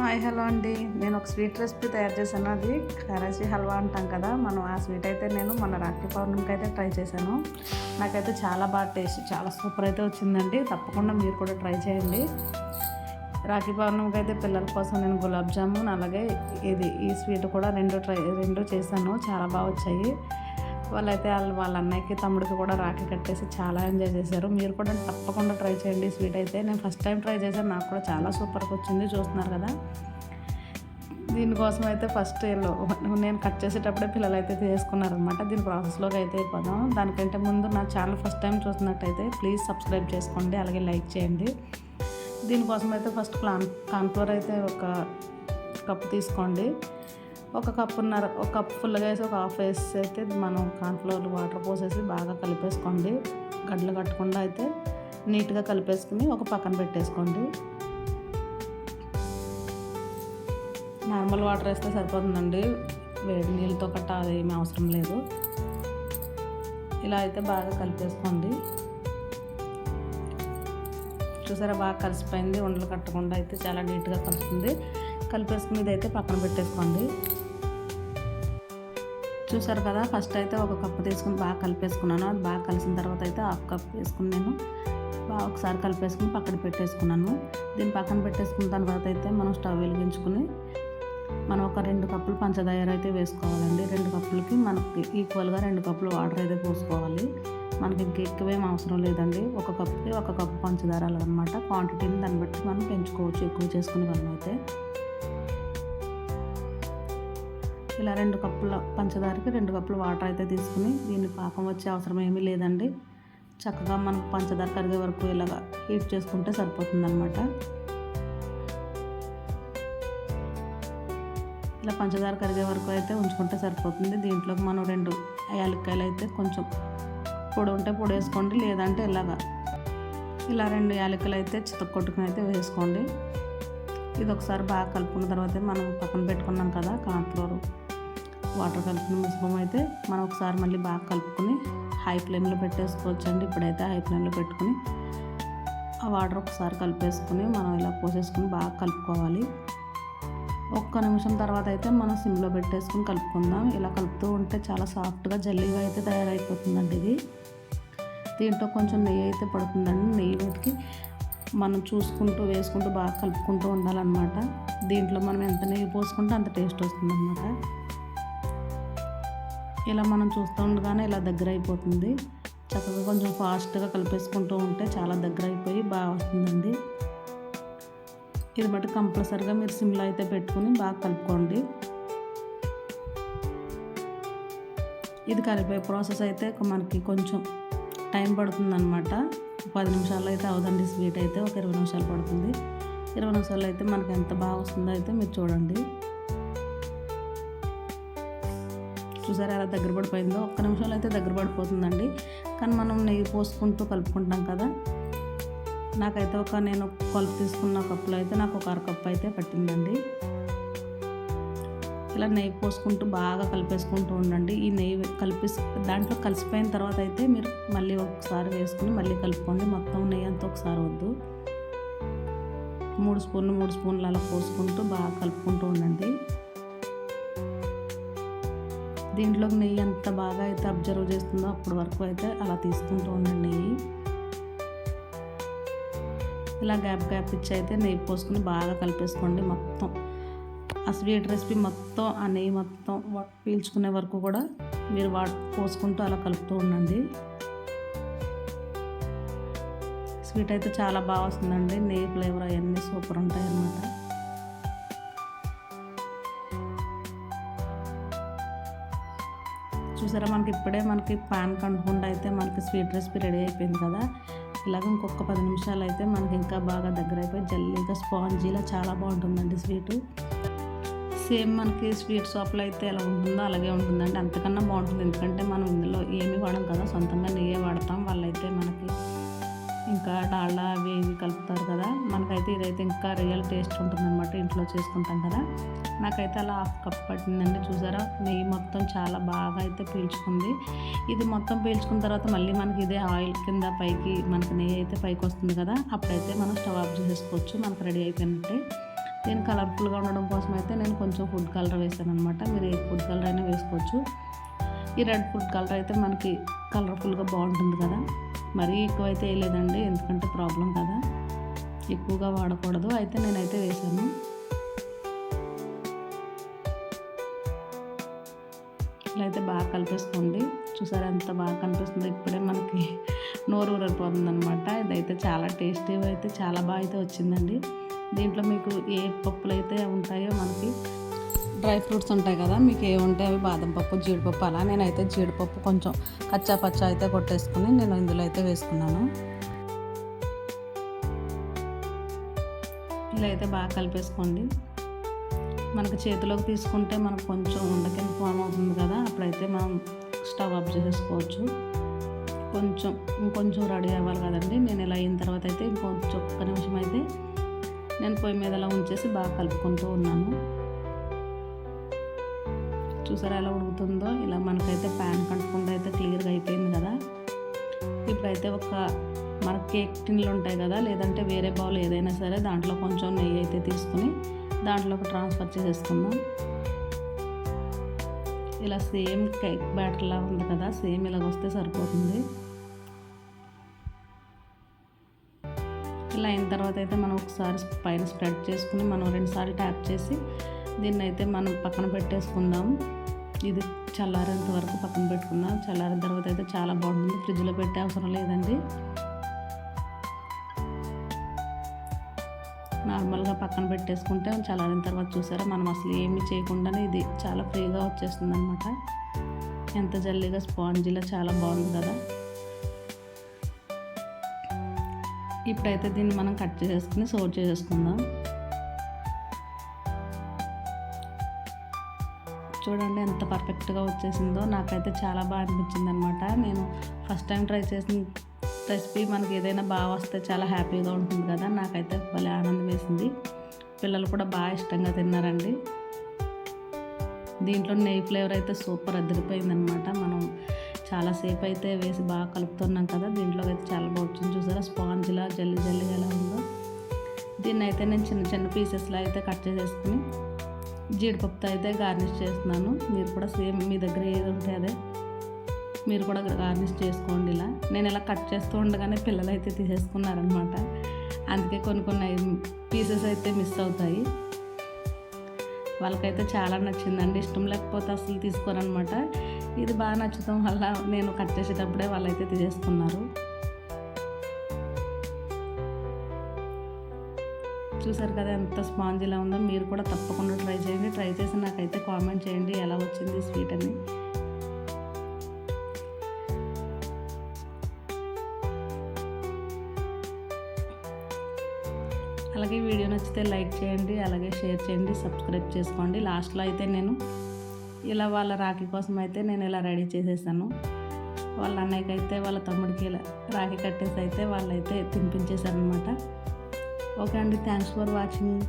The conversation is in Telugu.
హాయ్ హలో అండి. నేను ఒక స్వీట్ రెసిపీ తయారు చేశాను. అది కరాచీ హల్వా అంటాం కదా మనం ఆ స్వీట్ అయితే నేను మన రాఖీ పౌర్ణమికి అయితే ట్రై చేశాను. నాకైతే చాలా బాగా టేస్ట్ చాలా సూపర్ అయితే వచ్చిందండి. తప్పకుండా మీరు కూడా ట్రై చేయండి. రాఖీ పౌర్ణమికి అయితే పిల్లల కోసం నేను గులాబ్ జామున్ అలాగే ఇది ఈ స్వీట్ కూడా రెండు ట్రై రెండు చేశాను. చాలా బాగా వచ్చాయి. వాళ్ళైతే అయితే వాళ్ళ అన్నయ్యకి తమ్ముడికి కూడా రాఖీ కట్టేసి చాలా ఎంజాయ్ చేశారు. మీరు కూడా తప్పకుండా ట్రై చేయండి స్వీట్ అయితే. నేను ఫస్ట్ టైం ట్రై చేశాను. నాకు కూడా చాలా సూపర్గా వచ్చింది చూస్తున్నారు కదా. దీనికోసం అయితే ఫస్ట్ నేను కట్ చేసేటప్పుడే పిల్లలు అయితే తీసుకున్నారనమాట దీని ప్రాసెస్లోకి అయితే అయిపోదాం. దానికంటే ముందు నా ఛానల్ ఫస్ట్ టైం చూసినట్టయితే ప్లీజ్ సబ్స్క్రైబ్ చేసుకోండి. అలాగే లైక్ చేయండి. దీనికోసం అయితే ఫస్ట్ కాన్ కాన్ఫ్లోర్ అయితే ఒక కప్పు తీసుకోండి. ఒక కప్పున్నర ఒక కప్ ఫుల్గా వేసి ఒక హాఫ్ వేసి అయితే మనం కార్న్ఫ్లోర్ వాటర్ పోసేసి బాగా కలిపేసుకోండి. గడ్డలు కట్టకుండా అయితే నీట్గా కలిపేసుకుని ఒక పక్కన పెట్టేసుకోండి. నార్మల్ వాటర్ వేస్తే సరిపోతుందండి. వేడి నీళ్ళతో కట్ట అది ఏమీ అవసరం లేదు. ఇలా అయితే బాగా కలిపేసుకోండి. చూసారా బాగా కలిసిపోయింది. ఉండలు కట్టకుండా అయితే చాలా నీట్గా కలుస్తుంది కలిపేసుకుని ఇదైతే పక్కన పెట్టేసుకోండి. చూసారు కదా ఫస్ట్ అయితే ఒక కప్పు తీసుకుని బాగా కలిపేసుకున్నాను. అది బాగా కలిసిన తర్వాత అయితే హాఫ్ కప్ వేసుకుని నేను బాగా ఒకసారి కలిపేసుకుని పక్కన పెట్టేసుకున్నాను. దీన్ని పక్కన పెట్టేసుకున్న తర్వాత అయితే మనం స్టవ్ వెలిగించుకుని మనం ఒక రెండు కప్పులు పంచదార అయితే వేసుకోవాలండి. రెండు కప్పులకి మనకి ఈక్వల్గా రెండు కప్పులు వాటర్ అయితే పోసుకోవాలి. మనకి ఇంక ఎక్కువేం అవసరం లేదండి. ఒక కప్పుకి ఒక కప్పు పంచదారాలు అనమాట క్వాంటిటీని దాన్ని బట్టి మనం పెంచుకోవచ్చు ఎక్కువ చేసుకునే వాళ్ళం అయితే. ఇలా రెండు కప్పుల పంచదారకి రెండు కప్పుల వాటర్ అయితే తీసుకుని దీన్ని పాకం వచ్చే అవసరం ఏమీ లేదండి. చక్కగా మనం పంచదార కరిగే వరకు ఇలాగ హీట్ చేసుకుంటే సరిపోతుందన్నమాట. ఇలా పంచదార కరిగే వరకు అయితే ఉంచుకుంటే సరిపోతుంది. దీంట్లోకి మనం రెండు యాలక్కాయలు అయితే కొంచెం పొడి ఉంటే పొడి వేసుకోండి లేదంటే ఇలాగా ఇలా రెండు యాలకులు అయితే చితక్కొట్టుకుని అయితే వేసుకోండి. ఇది ఒకసారి బాగా కలుపుకున్న తర్వాత మనం పక్కన పెట్టుకున్నాం కదా కార్న్ఫ్లోర్ వాటర్ కలుపుకున్న మిశ్రమం అయితే మనం ఒకసారి మళ్ళీ బాగా కలుపుకొని హై ఫ్లేమ్లో పెట్టేసుకోవచ్చండి. ఇప్పుడైతే హై ఫ్లేమ్లో పెట్టుకుని ఆ వాటర్ ఒకసారి కలిపేసుకుని మనం ఇలా పోసేసుకుని బాగా కలుపుకోవాలి. ఒక్క నిమిషం తర్వాత అయితే మనం సిమ్లో పెట్టేసుకుని కలుపుకుందాం. ఇలా కలుపుతూ ఉంటే చాలా సాఫ్ట్గా జల్లీగా అయితే తయారైపోతుందండి ఇది. దీంట్లో కొంచెం నెయ్యి అయితే పడుతుందండి. నెయ్యి పెట్టి మనం చూసుకుంటూ వేసుకుంటూ బాగా కలుపుకుంటూ ఉండాలన్నమాట. దీంట్లో మనం ఎంత నెయ్యి పోసుకుంటే అంత టేస్ట్ వస్తుందన్నమాట. ఇలా మనం చూస్తూ ఉండగానే ఇలా దగ్గర అయిపోతుంది చక్కగా కొంచెం ఫాస్ట్గా కలిపేసుకుంటూ ఉంటే చాలా దగ్గర అయిపోయి బాగా వస్తుందండి. ఇది బట్టి కంపల్సరిగా మీరు సిమ్లో అయితే పెట్టుకుని బాగా కలుపుకోండి. ఇది కలిపే ప్రాసెస్ అయితే మనకి కొంచెం టైం పడుతుందన్నమాట. పది నిమిషాల్లో అయితే అవదండి స్వీట్ అయితే ఒక ఇరవై నిమిషాలు పడుతుంది. ఇరవై నిమిషాల్లో అయితే మనకి ఎంత బాగా వస్తుందో అయితే మీరు చూడండి. చూసారా ఎలా దగ్గర పడిపోయిందో? ఒక్క నిమిషాలు అయితే దగ్గర పడిపోతుందండి. కానీ మనం నెయ్యి పోసుకుంటూ కలుపుకుంటాం కదా. నాకైతే ఒక నేను కలుపు తీసుకున్న కప్పులో అయితే నాకు ఒక అరకప్పు అయితే పట్టిందండి. ఇలా నెయ్యి పోసుకుంటూ బాగా కలిపేసుకుంటూ ఉండండి. ఈ నెయ్యి కలిపి దాంట్లో కలిసిపోయిన తర్వాత అయితే మీరు మళ్ళీ ఒకసారి వేసుకుని మళ్ళీ కలుపుకోండి. మొత్తం నెయ్యి అంతా ఒకసారి వద్దు. మూడు స్పూన్లు మూడు స్పూన్లు అలా పోసుకుంటూ బాగా కలుపుకుంటూ ఉండండి. దీంట్లోకి నెయ్యి ఎంత బాగా అయితే అబ్జర్వ్ చేస్తుందో అప్పటి వరకు అయితే అలా తీసుకుంటూ ఉండండి నెయ్యి. ఇలా గ్యాప్ గ్యాప్ ఇచ్చి అయితే నెయ్యి పోసుకుని బాగా కలిపేసుకోండి మొత్తం. ఆ స్వీట్ రెసిపీ మొత్తం ఆ నెయ్యి మొత్తం పీల్చుకునే వరకు కూడా మీరు వా పోసుకుంటూ అలా కలుపుతూ ఉండండి. స్వీట్ అయితే చాలా బాగా వస్తుందండి. నెయ్యి ఫ్లేవర్ అవన్నీ సూపర్ ఉంటాయి అన్నమాట చూసారా? మనకి ఇప్పుడే మనకి పాన్ కంటకుండా అయితే మనకి స్వీట్ రెసిపీ రెడీ అయిపోయింది కదా. ఇలాగ ఇంకొక పది నిమిషాలు అయితే మనకి ఇంకా బాగా దగ్గర అయిపోయి జల్లీగా స్పాంజీలా చాలా బాగుంటుందండి స్వీటు. సేమ్ మనకి స్వీట్ షాప్లో అయితే ఎలా ఉంటుందో అలాగే ఉంటుందండి. అంతకన్నా బాగుంటుంది. ఎందుకంటే మనం ఇందులో ఏమి వాడం కదా సొంతంగా నెయ్యే వాడతాం. వాళ్ళైతే మనకి ఇంకా డాల్డా అవి ఇవి కలుపుతారు కదా మనకైతే ఇదైతే ఇంకా రియల్ టేస్ట్ ఉంటుందన్నమాట ఇంట్లో చేసుకుంటాం కదా. నాకైతే అలా హాఫ్ కప్ పట్టిందండి చూసారా? నెయ్యి మొత్తం చాలా బాగా అయితే పీల్చుకుంది. ఇది మొత్తం పీల్చుకున్న తర్వాత మళ్ళీ మనకి ఇదే ఆయిల్ కింద పైకి మనకి నెయ్యి అయితే పైకి వస్తుంది కదా అప్పుడైతే మనం స్టవ్ ఆఫ్ చేసేసుకోవచ్చు మనకు రెడీ అయిపోయినట్టే. నేను కలర్ఫుల్గా ఉండడం కోసం అయితే నేను కొంచెం ఫుడ్ కలర్ వేసాను అనమాట మీరు ఏ ఫుడ్ కలర్ అయినా వేసుకోవచ్చు. ఈ రెడ్ ఫుడ్ కలర్ అయితే మనకి కలర్ఫుల్గా బాగుంటుంది కదా. మరీ ఎక్కువ అయితే వేయలేదండి ఎందుకంటే ప్రాబ్లం కదా. ఎక్కువగా వాడకూడదు. అయితే నేనైతే వేసాను ఇలా అయితే బాగా కలిపేసుకోండి. చూసారా ఎంత బాగా కనిపిస్తుందో. ఇప్పుడే మనకి నోరు ఊరిపోతుంది అనమాట ఇదైతే చాలా టేస్టీగా అయితే చాలా బాగా అయితే వచ్చిందండి. దీంట్లో మీకు ఏ పప్పులు అయితే ఉంటాయో మనకి డ్రై ఫ్రూట్స్ ఉంటాయి కదా మీకు ఏముంటే అవి బాదం పప్పు జీడిపప్పు అలా. నేనైతే జీడిపప్పు కొంచెం కచ్చా పచ్చా అయితే కొట్టేసుకుని నేను ఇందులో అయితే వేసుకున్నాను. ఇలా అయితే బాగా కలిపేసుకోండి. మనకు చేతిలోకి తీసుకుంటే మనకు కొంచెం ఉండకింద ఫామ్ అవుతుంది కదా అప్పుడైతే మనం స్టవ్ ఆఫ్ చేసేసుకోవచ్చు. కొంచెం ఇంకొంచెం రెడీ అవ్వాలి కదండి. నేను ఇలా అయిన తర్వాత అయితే ఇంకొంచెం ఒక్క నిమిషం అయితే నేను పొయ్యి మీద అలా ఉంచేసి బాగా కలుపుకుంటూ ఉన్నాను. చూసారా ఎలా ఉడుకుతుందో? ఇలా మనకైతే ప్యాన్ కంటకుండా అయితే క్లియర్గా అయిపోయింది కదా. ఇప్పుడైతే ఒక మన కేక్ టిన్లు ఉంటాయి కదా లేదంటే వేరే బౌల్ ఏదైనా సరే దాంట్లో కొంచెం నెయ్యి అయితే తీసుకుని దాంట్లోకి ట్రాన్స్ఫర్ చేసేసుకుందాం. ఇలా సేమ్ కేక్ బ్యాటర్లా ఉంది కదా సేమ్ ఇలాగ వస్తే సరిపోతుంది. ఇలా అయిన తర్వాత అయితే మనం ఒకసారి పైన స్ప్రెడ్ చేసుకుని మనం రెండుసార్లు ట్యాప్ చేసి దీన్ని అయితే మనం పక్కన పెట్టేసుకుందాం. ఇది చల్లారేంత వరకు పక్కన పెట్టుకుందాం చల్లారిన తర్వాత అయితే చాలా బాగుంటుంది. ఫ్రిడ్జ్లో పెట్టే అవసరం లేదండి. నార్మల్గా పక్కన పెట్టేసుకుంటే చల్లారిన తర్వాత చూసారా మనం అసలు ఏమి చేయకుండానే ఇది చాలా ఫ్రీగా వచ్చేస్తుంది అనమాట ఎంత జల్లీగా స్పాంజీలో చాలా బాగుంది కదా. ఇప్పుడైతే దీన్ని మనం కట్ చేసేసుకుని సోర్ చేసేసుకుందాం చూడండి ఎంత పర్ఫెక్ట్గా వచ్చేసిందో నాకైతే చాలా బాగా అనిపించింది అనమాట నేను ఫస్ట్ టైం ట్రై చేసిన రెసిపీ మనకి ఏదైనా బాగా వస్తే చాలా హ్యాపీగా ఉంటుంది కదా నాకైతే భలే ఆనందం వేసింది. పిల్లలు కూడా బాగా ఇష్టంగా తిన్నారండి. దీంట్లో నెయ్యి ఫ్లేవర్ అయితే సూపర్ అదిరిపోయిందనమాట మనం చాలాసేపు అయితే వేసి బాగా కలుపుతున్నాం కదా దీంట్లో అయితే చాలా బాగుంటుంది. చూసారా స్పాంజ్లా జల్లి జల్లిగా ఎలా ఉందో. దీన్ని అయితే నేను చిన్న చిన్న పీసెస్లో అయితే కట్ చేసేసుకుని జీడిపప్పుతో అయితే గార్నిష్ చేస్తున్నాను. మీరు కూడా సేమ్ మీ దగ్గర ఏది ఉంటే అదే. మీరు కూడా గార్నిష్ చేసుకోండి ఇలా. నేను ఇలా కట్ చేస్తూ ఉండగానే పిల్లలు అయితే తీసేసుకున్నారనమాట అందుకే కొన్ని కొన్ని పీసెస్ అయితే మిస్ అవుతాయి. వాళ్ళకైతే చాలా నచ్చిందండి. ఇష్టం లేకపోతే అసలు తీసుకోరనమాట ఇది బాగా నచ్చడం వల్ల నేను కట్ చేసేటప్పుడే వాళ్ళైతే తీసేసుకున్నారు. చూసారు కదా ఎంత స్పాంజీలా ఉందో. మీరు కూడా తప్పకుండా ట్రై చేయండి. ట్రై చేసి నాకైతే కామెంట్ చేయండి ఎలా వచ్చింది స్వీట్ అని. అలాగే వీడియో నచ్చితే లైక్ చేయండి అలాగే షేర్ చేయండి సబ్స్క్రైబ్ చేసుకోండి. లాస్ట్లో అయితే నేను ఇలా వాళ్ళ రాఖీ కోసం అయితే నేను ఇలా రెడీ చేసేసాను. వాళ్ళ అన్నయ్యకి అయితే వాళ్ళ తమ్ముడికి ఇలా రాఖీ కట్టేసి అయితే వాళ్ళైతే తినిపించేశారనమాట ఓకే అండి థ్యాంక్స్ ఫర్ వాచింగ్